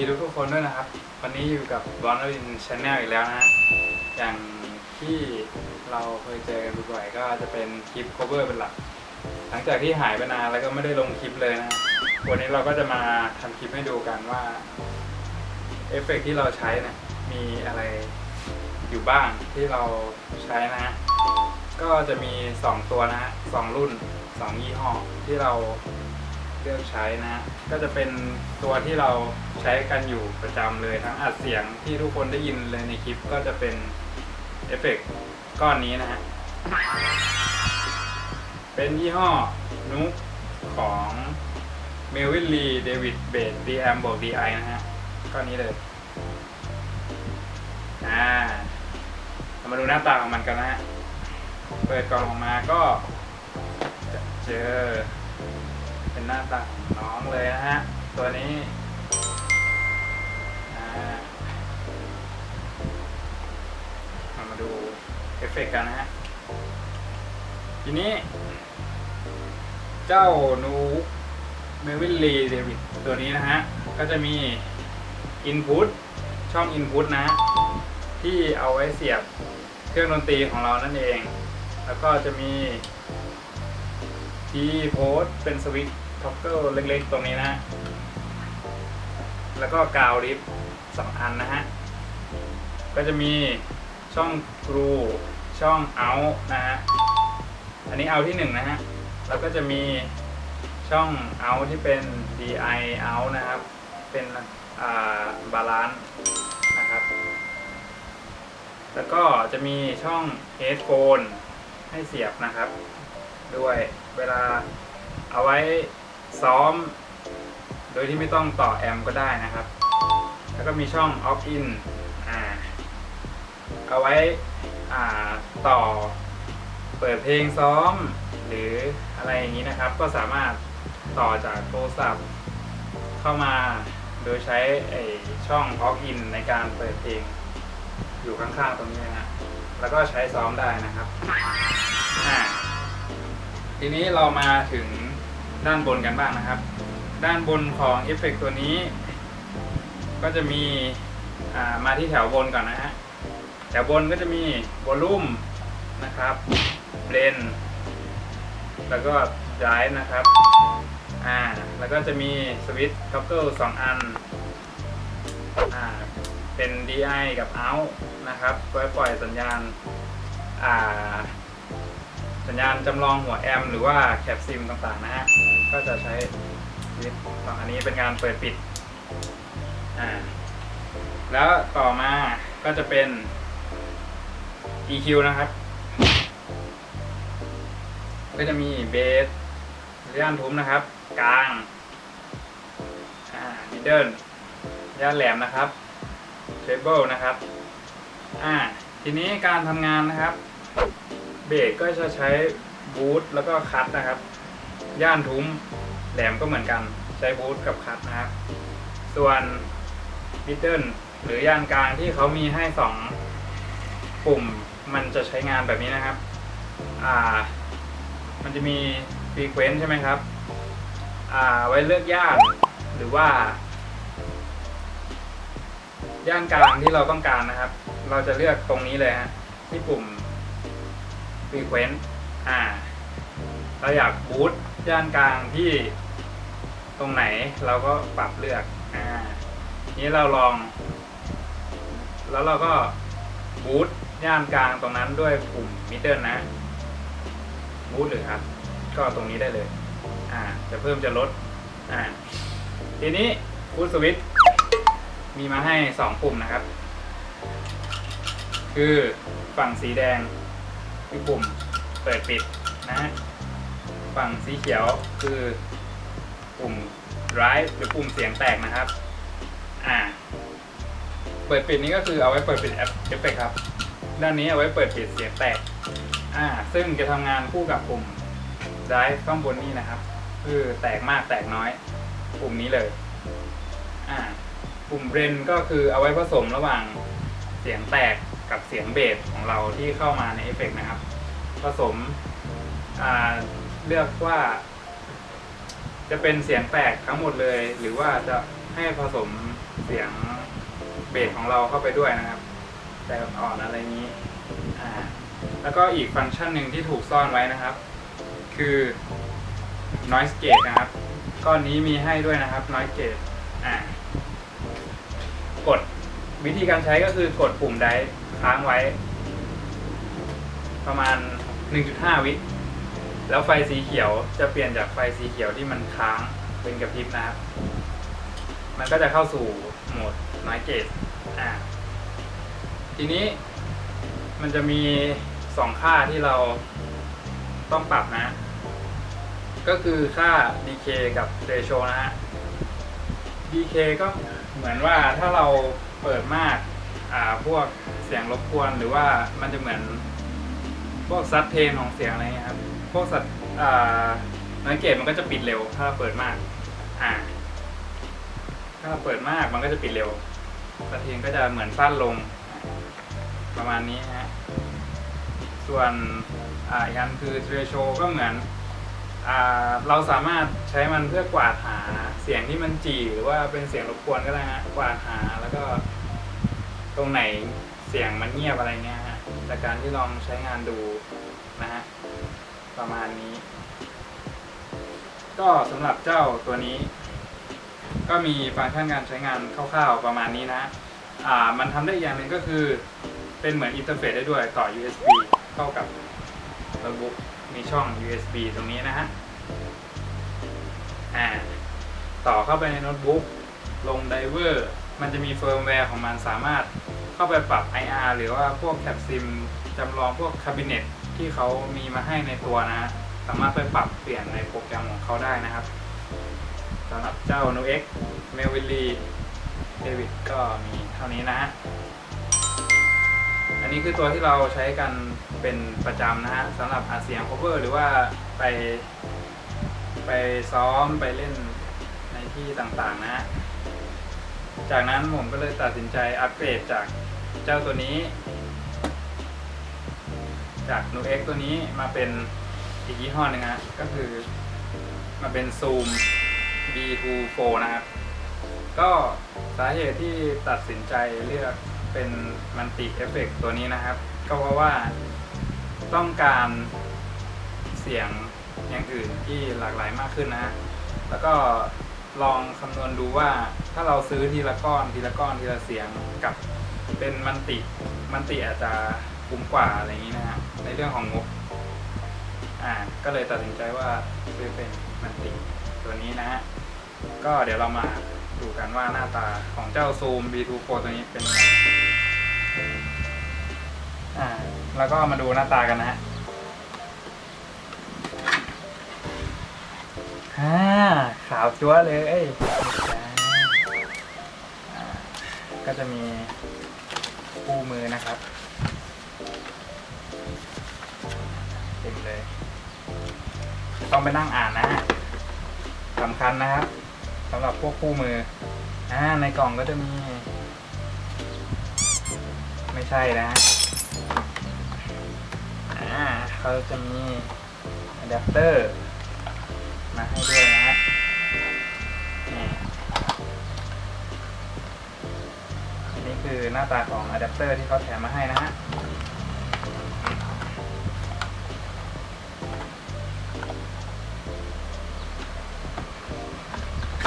ดีทุกทุกๆคนด้วยนะครับ วันนี้อยู่กับบอลลินชาแนลอีกแล้วนะฮะอย่างที่เราเคยเจอกันบ่อยๆก็จะเป็นคลิป cover เป็นหลัก หลังจากที่หายไปนานแล้วก็ไม่ได้ลงคลิปเลยนะวันนี้เราก็จะมาทำคลิปให้ดูกันว่าเอฟเฟกต์ที่เราใช้นะมีอะไรอยู่บ้างที่เราใช้นะฮะก็จะมี 2 ตัวนะฮะสองรุ่น 2 ยี่ห้อที่เรา เลือกใช้นะ ก็จะเป็นตัวที่เราใช้กันอยู่ประจำเลยทั้งอัดเสียงที่ทุกคนได้ยินเลยในคลิปก็จะเป็นเอฟเฟกต์ก้อนนี้นะฮะ เป็นยี่ห้อนุกของเมลวินลีเดวิดเบดดีแอมบวกดีไอนะฮะ ก้อนนี้เลย อ่าเรามาดูหน้าตาของมันกันนะฮะ เปิดกล่องออกมาก็จะเจอ เป็นหน้าตาของน้องเลยนะฮะ ตัวนี้อ่าเรามาดูเอฟเฟกต์กันนะฮะ ทีนี้ เจ้านูเมวิลลีเดวิดตัวนี้นะฮะ ก็จะมี Input ช่อง Input นะ ที่เอาไว้เสียบเครื่องดนตรีของเรานั่นเอง แล้วก็จะมี P post เป็นสวิตช์ ท็อปเกิลเล็กๆตรงนี้นะ แล้วก็กาวลิฟสองอันนะฮะ ก็จะมีช่องกรูช่องเอานะฮะ อันนี้เอาที่หนึ่งนะฮะ แล้วก็จะมีช่องเอาที่เป็น DI out นะครับ เป็นอ่าบาลานซ์นะครับ แล้วก็จะมีช่อง headphone ให้เสียบนะครับ ด้วยเวลาเอาไว้ ซ้อม โดยที่ไม่ต้องต่อแอมป์ก็ได้นะครับ แล้วก็มีช่อง opt in อ่าเอาไว้อ่าต่อ เปิดเพลงซ้อม หรืออะไรอย่างนี้นะครับ ก็สามารถต่อจากโทรศัพท์เข้ามาโดยใช้ไอช่อง opt in ในการเปิดเพลงอยู่ข้างๆตรงนี้นะฮะแล้วก็ใช้ซ้อมได้นะครับ อ่า ทีนี้เรามาถึง ด้านบนกันบ้างนะครับ ด้านบนของเอฟเฟกต์ตัวนี้ ก็จะมีมาที่แถวบนก่อนนะฮะแถวบนก็จะมีวอลลุ่มนะครับเบรนแล้วก็ไดร์นะครับอ่าแล้วก็จะมีสวิตช์ท็อปเกิลสองอันอ่าเป็น DI กับ Out นะครับไว้ปล่อยสัญญาณอ่า สัญญาณจำลองหัวแอมหรือว่าแคปซิมต่างๆนะฮะ ก็จะใช้สวิตช์สออันนี้เป็นการเปิดปิด อ่า แล้วต่อมาก็จะเป็น EQ นะครับ ก็จะมีเบสย่านทุ้มนะครับ กลาง อ่ามิดเดิลย่านแหลมนะครับเทเบิลนะครับ อ่า ทีนี้การทำงานนะครับ เบสก็จะใช้บูทแล้วก็คัตนะครับ ย่านทุ้มแหลมก็เหมือนกันใช้บูทกับคัตนะครับ ส่วนมิดเดิลหรือย่านกลางที่เขามีให้สองปุ่มมันจะใช้งานแบบนี้นะครับ อ่า มันจะมีฟรีเควนซ์ใช่ไหมครับ อ่า ไว้เลือกย่านหรือว่า ย่านกลางที่เราต้องการนะครับ เราจะเลือกตรงนี้เลยฮะที่ปุ่ม frequency อ่า เราอยากบูตย่านกลางที่ตรงไหนเราก็ปรับเลือก อ่า นี้เราลอง แล้วเราก็บูตย่านกลางตรงนั้นด้วยปุ่มมิดเดิลนะ บูตหรือครับ ก็ตรงนี้ได้เลย อ่า จะเพิ่มจะลด อ่า ทีนี้ฟูดสวิตมีมาให้สองปุ่มนะครับ คือฝั่งสีแดง คือปุ่มเปิดปิดนะฮะฝั่งสีเขียวคือปุ่ม drive หรือปุ่มเสียงแตกนะครับ อ่า เปิดปิดนี้ก็คือเอาไว้เปิดปิดแอปเอฟเฟกครับ ด้านนี้เอาไว้เปิดปิดเสียงแตก อ่า ซึ่งจะทำงานคู่กับปุ่ม drive ข้างบนนี้นะครับ คือแตกมากแตกน้อย ปุ่มนี้เลย อ่า ปุ่มเรนก็คือเอาไว้ผสมระหว่างเสียงแตก กับเสียงเบสของเราที่เข้ามาในเอฟเฟกต์นะครับ ผสมเลือกว่า จะเป็นเสียงแตกทั้งหมดเลย หรือว่าจะให้ผสมเสียงเบสของเราเข้าไปด้วยนะครับ แต่อ่อนอะไรนี้แล้วก็อีกฟังก์ชันหนึ่งที่ถูกซ่อนไว้นะครับ คือ noise gate นะครับก้อนนี้มีให้ด้วยนะครับ noise gate อ่ากด วิธีการใช้ก็คือกดปุ่มใดค้างไว้ ประมาณ 1.5 วิแล้วไฟสีเขียวจะเปลี่ยนจากไฟสีเขียวที่มันค้างเป็นกระพริบนะครับ มันก็จะเข้าสู่โหมด noise gate อ่าทีนี้มันจะมีสองค่าที่เราต้องปรับนะ ก็คือค่า dk กับ ratio นะฮะ dk ก็เหมือนว่าถ้าเรา เปิดมากอ่าพวกเสียงรบกวนหรือว่ามันจะเหมือน พวกซัดเทนของเสียงอะไรเงี้ยครับพวกสัตว์อ่าน้อยเกตมันก็จะปิดเร็ว ถ้าเราเปิดมากอ่าถ้าเราเปิดมากมันก็จะปิดเร็วซัดเทนก็จะเหมือนสั้นลงประมาณนี้ฮะส่วนอ่าอีกอันคือ ratio ก็เหมือน อ่าเราสามารถใช้มันเพื่อกวาดหาเสียงที่มันจีหรือว่าเป็นเสียงรบกวนก็ได้ฮะกวาดหาแล้วก็ ตรงไหนเสียงมันเงียบอะไรเงี้ยฮะจากการที่ลองใช้งานดูนะฮะประมาณนี้ ก็สำหรับเจ้าตัวนี้ ก็มีฟังก์ชันการใช้งานคร่าวๆประมาณนี้นะอ่ามันทำได้อีกอย่างหนึ่งก็คือ เป็นเหมือนอินเทอร์เฟซได้ด้วยต่อ USB เข้ากับโน้ตบุ๊ก มีช่อง USB ตรงนี้นะฮะอ่าต่อเข้าไปในโน้ตบุ๊กลงไดเวอร์มันจะมีเฟิร์มแวร์ของมันสามารถเข้าไปปรับ IR หรือว่าพวกแคปซิมจำลองพวกคาบิเนตที่เขามีมาให้ในตัวนะ สามารถไปปรับเปลี่ยนในโปรแกรมของเขาได้นะครับสำหรับเจ้า No X m e l v i l l y David ก็มีเท่านี้นะฮะ นนี้คือตัวที่เราใช้กันเป็นประจำนะฮะสำหรับอัดเสียง cover หรือว่าไป ไปซ้อมไปเล่นในที่ต่างๆนะจากนั้นผมก็เลยตัดสินใจอัปเกรดจากเจ้าตัวนี้ จาก Nu X ตัวนี้มาเป็นอีกยี่ห้อหนึ่งฮะก็คือมาเป็น Zoom B24 นะครับ ก็สาเหตุที่ตัดสินใจเลือก เป็นมันติเอฟเฟกตัวนี้นะครับ ก็เพราะว่าต้องการเสียงอย่างอื่นที่หลากหลายมากขึ้นนะ แล้วก็ลองคำนวณดูว่าถ้าเราซื้อทีละก้อนทีละก้อนทีละเสียงกับเป็นมันติมันติอาจจะคุ้มกว่าอะไรอย่างนี้นะฮะในเรื่องของงบอ่าก็เลยตัดสินใจว่าซื้อเป็นมันติตัวนี้นะฮะก็เดี๋ยวเรามา ดูกันว่าหน้าตาของเจ้า Zoom B24 ตัวนี้เป็นยังไงอ่าแล้วก็มาดูหน้าตากันนะฮะอ่าขาวจั๊วเลยเอ้ยก็จะมีคู่มือนะครับเต็มเลย ต้องไปนั่งอ่านนะฮะสำคัญนะครับ สำหรับพวกคู่มือ อ่า ในกล่องก็จะมี ไม่ใช่นะฮะอ่าเขาจะมีอะแดปเตอร์มาให้ด้วยนะฮะนี่คือหน้าตาของอะแดปเตอร์ที่เขาแถมมาให้นะฮะ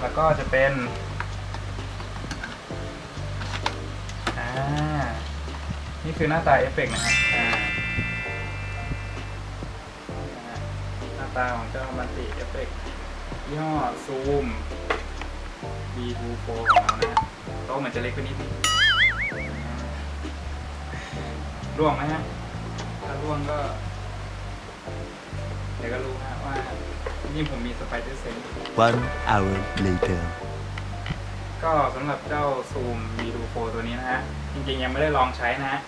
แล้วก็จะเป็นอ่านี่คือหน้าตาเอฟเฟกต์นะฮะอ่าหน้าตาของเจ้ามันติเอฟเฟกต์ยี่ห้อซูม B24 ของเรานะฮะโต๊ะเหมือนจะเล็กไปนิดนึงร่วงไหมฮะ ถ้าร่วงก็ เดี๋ยวก็รู้ฮะว่านี่ผมมีสไปเดอร์เซน One hour later. ก็สำหรับเจ้าซูม V24 ตัวนี้นะฮะ จริงๆยังไม่ได้ลองใช้นะฮะ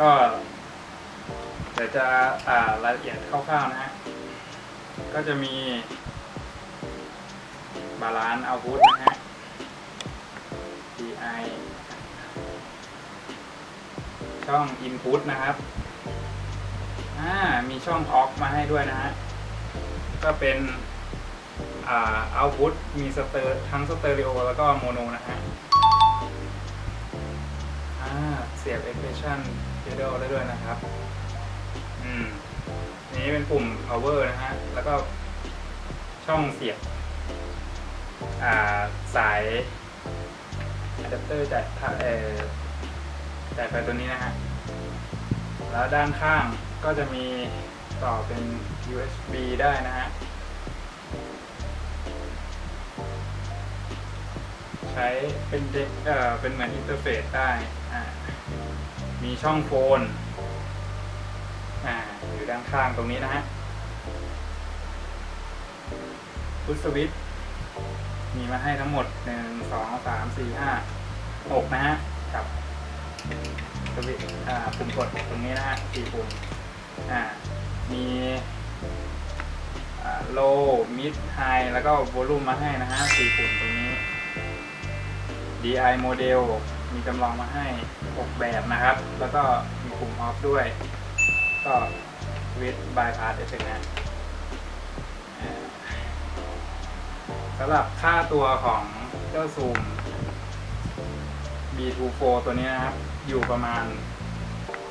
ก็เดี๋ยวจะอ่ารายละเอียดคร่าวๆนะฮะ ก็จะมีบาลานซ์เอาพุทนะฮะ DI ช่อง Input นะครับ อ่ามีช่อง AUX มาให้ด้วยนะฮะ ก็เป็นอ่า Output มีสเตอร์ทั้งสเตอริโอแล้วก็โมโนนะฮะเสียบ expression pedal ได้ด้วยนะครับ อืมอันนี้เป็นปุ่ม power นะฮะ แล้วก็ช่องเสียบอ่าสายอะแดปเตอร์จ่ายเอ่อจ่ายไฟตัวนี้นะฮะ แล้วด้านข้าง ก็จะมีต่อเป็น USB ได้นะฮะ ใช้เป็นเด็กเอ่อเป็นเหมือนอินเทอร์เฟซได้อ่ามีช่องโฟนอ่าอยู่ด้านข้างตรงนี้นะฮะพุทสวิตมีมาให้ทั้งหมดหนึ่งสองสามสี่ห้าหกนะฮะ กับสวิตปุ่มกดตรงนี้นะฮะสี่ปุ่ม อ่ามีอ่า low mid high แล้วก็ volume มาให้นะฮะสี่ปุ่มตรงนี้ DI โมเดลมีจำลองมาให้ 6 แบบนะครับ แล้วก็มีปุ่ม off ด้วย ก็ with bypass effect นะสำหรับค่าตัวของเจ้าซูม B24 ตัวนี้นะครับ อยู่ประมาณ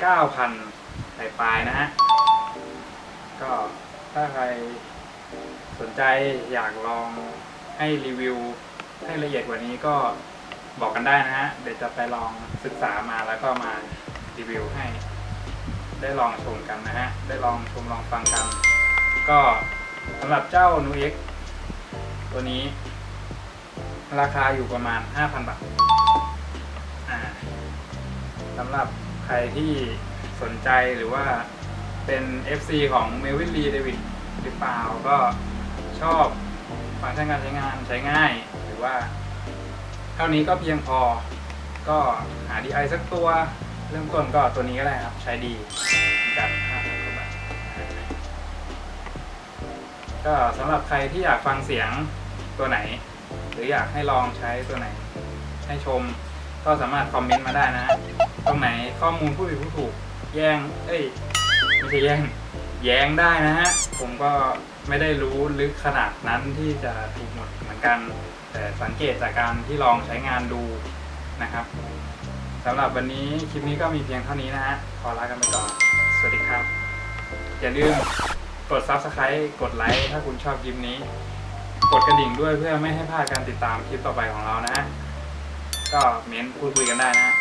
9,000 ปลายๆนะฮะ ก็ถ้าใครสนใจอยากลองให้รีวิว ให้ละเอียดกว่านี้ก็บอกกันได้นะฮะ เดี๋ยวจะไปลองศึกษามาแล้วก็มารีวิวให้ ได้ลองชมกันนะฮะ ได้ลองชมลองฟังกัน ก็สำหรับเจ้านูเอ็กตัวนี้ ราคาอยู่ประมาณ 5,000 บาทสำหรับใครที่ สนใจหรือว่าเป็น FC ของเมวินลีเดวิดหรือเปล่าก็ชอบฟังก์ชันการใช้งานใช้ง่าย หรือว่า เท่านี้ก็เพียงพอ ก็หา DI สักตัว เริ่มต้นก็ตัวนี้ก็ได้ครับ ใช้ดีกัน5,000กว่าบาทก็สำหรับใครที่อยากฟังเสียงตัวไหน หรืออยากให้ลองใช้ตัวไหน ให้ชมก็สามารถคอมเมนต์มาได้นะฮะตรงไหนข้อมูลผู้ผิดผู้ถูก แย่ง เอ้ย ไม่ใช่แย่ง แย้งได้นะฮะ ผมก็ไม่ได้รู้ลึกขนาดนั้นที่จะถูกหมดเหมือนกัน แต่สังเกตจากการที่ลองใช้งานดูนะครับสำหรับวันนี้คลิปนี้ก็มีเพียงเท่านี้นะฮะ ขอลากันไปก่อน สวัสดีครับ อย่าลืมกด Subscribe กดไลค์ถ้าคุณชอบคลิปนี้ กดกระดิ่งด้วยเพื่อไม่ให้พลาดการติดตามคลิปต่อไปของเรานะฮะ ก็เม้นพูดคุยกันได้นะฮะ